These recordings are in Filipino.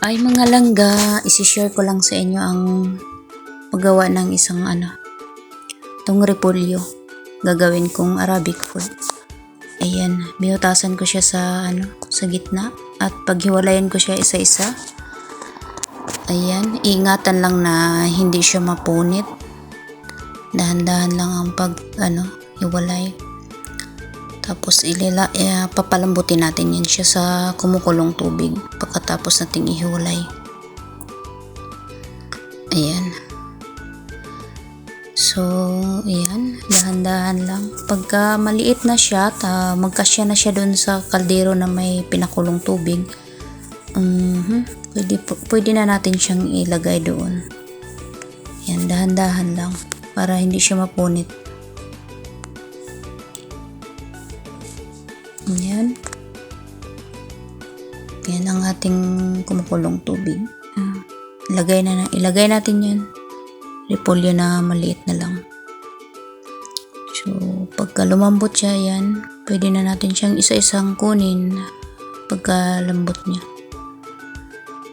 Ay mga langga, isishare ko lang sa inyo ang paggawa ng isang ano, itong repolyo. Gagawin kong Arabic food. Ayan, binutasan ko siya sa ano, sa gitna at paghiwalayan ko siya isa-isa. Ayan, ingatan lang na hindi siya mapunit. Dahan-dahan lang ang pag ano, hiwalay. Tapos ilila, eh, papalambutin natin yan siya sa kumukulong tubig pagkatapos nating ihiwalay. Ayan. So, ayan, dahan-dahan lang. Pagka maliit na siya, ta, magkasya na siya doon sa kaldero na may pinakulong tubig, mhm, pwede, pwede na natin siyang ilagay doon. Ayan, dahan-dahan lang para hindi siya mapunit. Ayan. Yan ang ating kumukulong tubig. Ah, Ilagay na, ilagay natin yan. Repolyo na maliit na lang. So, pagka lumambot siya yan, pwede na natin siyang isa-isang kunin pagka lambot niya.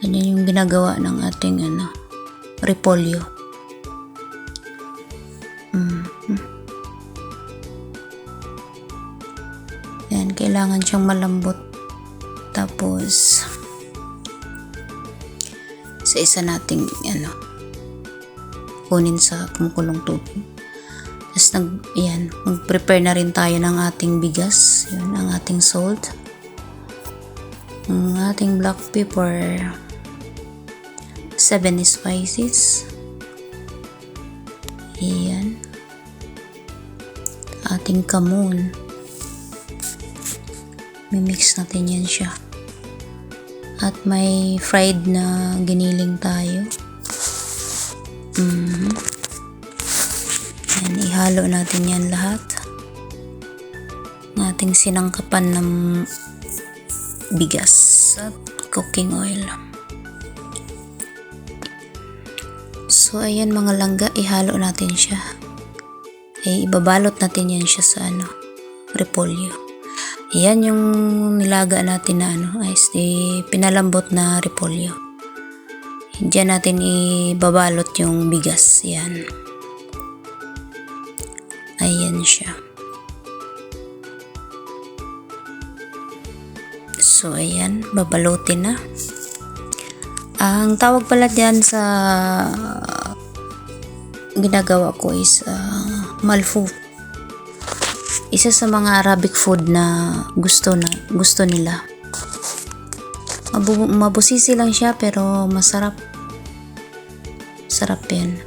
Ganyan yung ginagawa ng ating ano, repolyo. Yan, kailangan siyang malambot. Tapos, sa isa nating, ano, kunin sa kumukulong tubig. Tapos, nag, yan, mag-prepare na rin tayo ng ating bigas. Yun, ang ating salt. Ang ating black pepper. Seven spices. Yan. Ating kamun. Mimix natin yan siya. At may fried na giniling tayo. Mhm. Yan, ihalo natin yan lahat. Ng ating sinangkapan ng bigas at cooking oil. So, ayan mga langga, ihalo natin siya. Eh, ibabalot natin yan siya sa ano, repolyo. Yan yung nilaga natin na ano, is di pinalambot na repolyo. Diyan natin ibabalot yung bigas. Yan. Ayan siya. So, ayan. Babalutin na. Ang tawag pala diyan sa ginagawa ko is ah, malfu isa sa mga Arabic food na gusto na gusto nila. Mabu- mabusisi lang siya pero masarap. Sarap yan.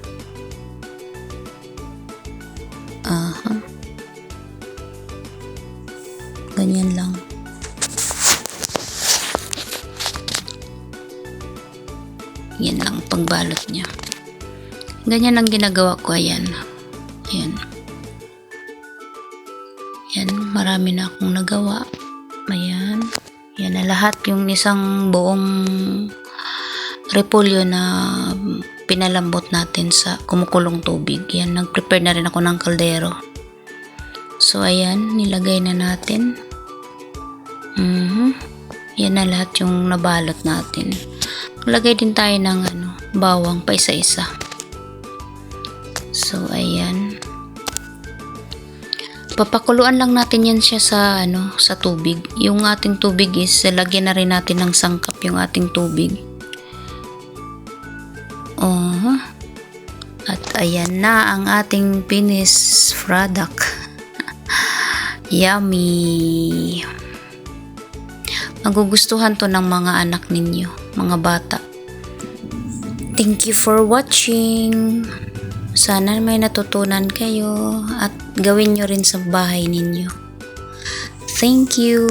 Aha. Ganyan lang. Yan lang pagbalot niya. Ganyan ang ginagawa ko. Ayan. Ayan. Yan, marami na akong nagawa. Ayan. Yan na lahat yung isang buong repolyo na pinalambot natin sa kumukulong tubig. Yan, nag-prepare na rin ako ng kaldero. So, ayan, nilagay na natin. Mhm. Yan na lahat yung nabalot natin. Lagay din tayo ng ano, bawang pa isa-isa. So, ayan papakuluan lang natin yan siya sa ano sa tubig. Yung ating tubig is lagyan na rin natin ng sangkap yung ating tubig. Oh. At ayan na ang ating finished product. Yummy. Magugustuhan to ng mga anak ninyo, mga bata. Thank you for watching. Sana may natutunan kayo at gawin nyo rin sa bahay ninyo. Thank you.